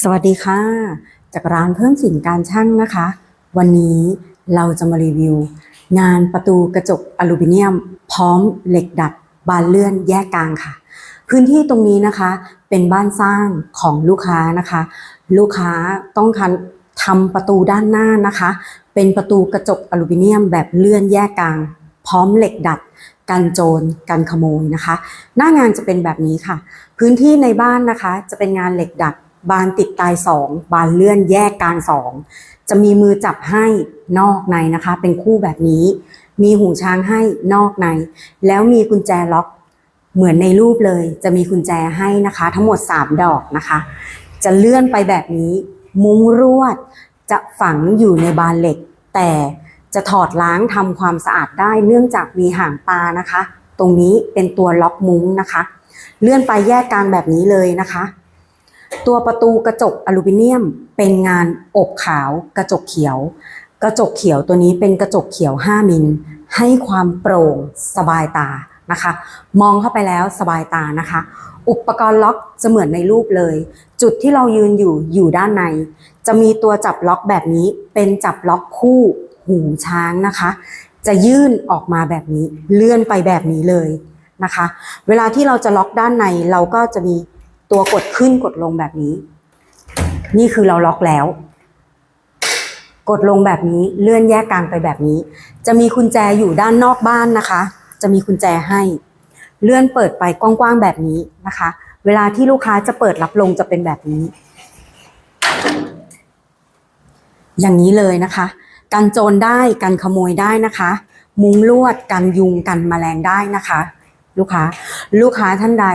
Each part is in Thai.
สวัสดีค่ะ จากร้านเพิ่มสินการช่างนะคะ วันนี้เราจะมารีวิว งานประตูกระจกอลูมิเนียม พร้อมเหล็กดัดบานเลื่อนแยกกลางค่ะ พื้นที่ตรงนี้นะคะเป็นบ้านสร้างของลูกค้านะคะ ลูกค้าต้องการทำประตูด้านหน้านะคะ เป็นประตูกระจกอลูมิเนียมแบบเลื่อนแยกกลาง พร้อมเหล็กดัดกันโจรกันขโมยนะคะ หน้างานจะเป็นแบบนี้ค่ะ พื้นที่ในบ้านนะคะจะเป็นงานเหล็กดัด บานติดตายสองบานเลื่อนแยกกลางสองจะมีมือจับให้นอกในนะคะ เป็นคู่แบบนี้ มีหูช้างให้นอกใน แล้วมีกุญแจล็อกเหมือนในรูปเลย จะมีกุญแจให้นะคะ ทั้งหมด 3 ดอกนะคะ จะเลื่อนไปแบบนี้ มุ้งรวด จะฝังอยู่ในบานเหล็ก แต่จะถอดล้างทำความสะอาดได้เนื่องจากมีหางปลานะคะ ตรงนี้เป็นตัวล็อกมุ้งนะคะ เลื่อนไปแยกกลางแบบนี้เลยนะคะ ตัวประตูกระจกอลูมิเนียม เป็นงานอบขาวกระจกเขียว กระจกเขียวตัวนี้เป็นกระจกเขียว 5 มิล ให้ความโปร่งสบายตานะคะ มองเข้าไปแล้วสบายตานะคะ อุปกรณ์ล็อกจะเหมือนในรูปเลย จุดที่เรายืนอยู่อยู่ด้านใน จะมีตัวจับล็อกแบบนี้เป็นจับล็อกคู่หูช้างนะคะ จะยื่นออกมาแบบนี้เลื่อนไปแบบนี้เลยนะคะ เวลาที่เราจะล็อกด้านในเราก็จะมี ตัวกดขึ้นกดลงแบบนี้ นี่คือเราล็อกแล้ว กดลงแบบนี้เลื่อนแยกกลางไปแบบนี้ จะมีกุญแจอยู่ด้านนอกบ้านนะคะ จะมีกุญแจให้ เลื่อนเปิดไปกว้างๆแบบนี้นะคะ เวลาที่ลูกค้าจะเปิดรับลงจะเป็นแบบนี้ อย่างนี้เลยนะคะกันโจรได้กันขโมยได้นะคะ มุ้งลวดกันยุงกันแมลงได้นะคะ ลูกค้า ลูกค้าท่านใด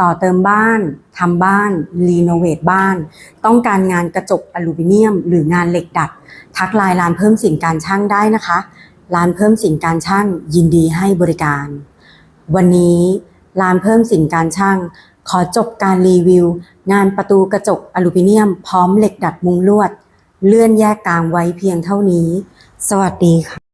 ต่อเติมบ้าน ทำบ้าน รีโนเวทบ้าน ต้องการงานกระจกอลูมิเนียม หรืองานเหล็กดัด ทักไลน์ร้านเพิ่มสินการช่างได้นะคะ ร้านเพิ่มสินการช่างยินดีให้บริการ วันนี้ร้านเพิ่มสินการช่างขอจบการรีวิว งานประตูกระจกอลูมิเนียม พร้อมเหล็กดัดมุงลวด เลื่อนแยกกลางไว้เพียงเท่านี้ สวัสดีค่ะ